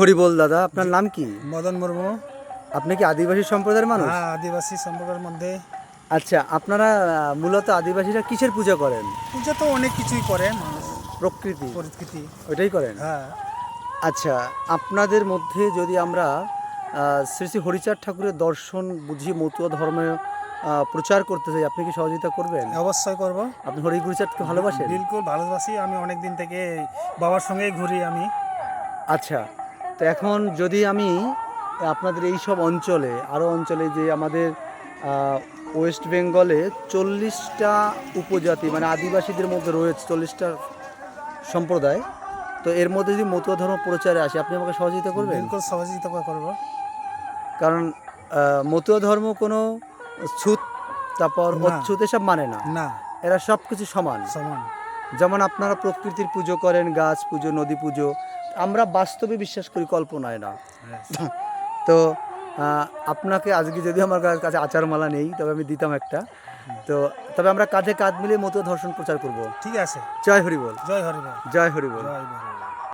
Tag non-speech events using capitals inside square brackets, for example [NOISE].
হরি বল দাদা আপনার নাম কি? মদন মুর্মু। আপনি কি আদিবাসী সম্প্রদায়ের মানুষ? হ্যাঁ আদিবাসী সম্প্রদায়ের মধ্যে। আচ্ছা আপনারা মূলত আদিবাসীরা কিসের পূজা করেন? পূজা তো অনেক কিছুই করে মানুষ। প্রকৃতি? প্রকৃতি। ওইটাই করেন? হ্যাঁ। আচ্ছা আপনাদের মধ্যে যদি আমরা শ্রী শ্রী হরিচাঁদ ঠাকুরের দর্শন বুঝি মতুয়া ধর্মে প্রচার করতে চাই আপনি কি সহযোগিতা করবেন? অবশ্যই করব। আপনি হরি গুরুচাঁদকে ভালোবাসেন? বিলকুল ভালোবাসি আমি অনেক দিন থেকে বাবার সঙ্গেই ঘুরি আমি। আচ্ছা তো এখন যদি আমি আপনাদের এই সব অঞ্চলে আরও অঞ্চলে যে আমাদের ওয়েস্ট বেঙ্গলে চল্লিশটা উপজাতি মানে আদিবাসীদের মধ্যে রয়েছে চল্লিশটা সম্প্রদায় তো এর মধ্যে যদি মতুয়া ধর্ম প্রচারে আসে আপনি আমাকে সহযোগিতা করবেন? বিলকুল সহযোগিতা করব। কারণ মতুয়া ধর্ম কোনো ছুত তারপর। অচ্ছুত এসব মানে না। না। এরা সব কিছু সমান। সমান। যেমন আপনারা প্রকৃতির পুজো করেন গাছ পুজো নদী পুজো আমরা বাস্তবে বিশ্বাস করি কল্পনায় না। [LAUGHS] তো আপনাকে আজকে যদি আমার কাছে আচারমালা নেই তবে আমি দিতাম একটা। তো তবে আমরা কাঁধে কাঁধ মিলিয়ে মতো ধর্ষণ প্রচার করব। ঠিক আছে। জয় হরিবল জয় হরিবল জয় হরিবল জয় হরিবল